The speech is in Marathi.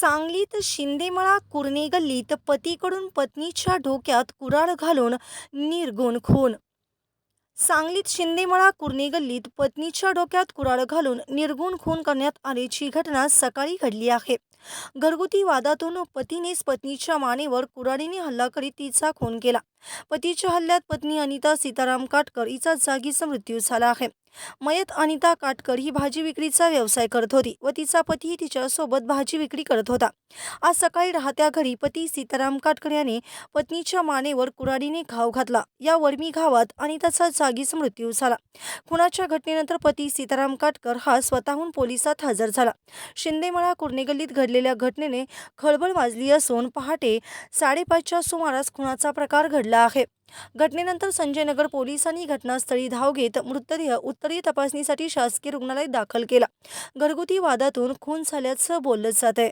सांगलीत शिंदेमळा कुर्णे गल्लीत पतीकडून पत्नीच्या डोक्यात कुऱ्हाड घालून निर्गुण खून. सांगलीत शिंदेमळा कुर्णे गल्लीत पत्नीच्या डोक्यात कुराळ घालून निर्गुण खून करण्यात आल्याची घटना सकाळी घडली आहे. घरगुती वादातून पतीनेच पत्नीच्या मानेवर कुऱ्हाडीने हल्ला करीत तिचा खून केला. पतीच्या हल्ल्यात पत्नी अनिता सीताराम काटकर हिचा जागीच मृत्यू झाला आहे. मयत अनिता काटकर ही भाजी विक्रीचा व्यवसाय करत होती व तिचा पती तिच्यासोबत भाजी विक्री करत होता. आज सकाळी राहत्या घरी पती सीताराम काटकर याने पत्नीच्या मानेवर कुऱ्हाडीने घाव घातला. या वर्मी घावात अनिताचा जागीच मृत्यू झाला. खुनाच्या घटनेनंतर पती सीताराम काटकर हा स्वतःहून पोलिसात हजर झाला. शिंदेमळा कुर्णेगल्लीत घडलेल्या घटनेने खळबळ माजली असून पहाटे साडेपाचच्या सुमारास खुनाचा प्रकार घडला आहे. घटनेनंतर संजयनगर पोलिसांनी घटनास्थळी धाव घेत मृतदेह उत्तरीय तपासणीसाठी शासकीय रुग्णालयात दाखल केला. घरगुती वादातून खून झाल्याचं बोललं जात आहे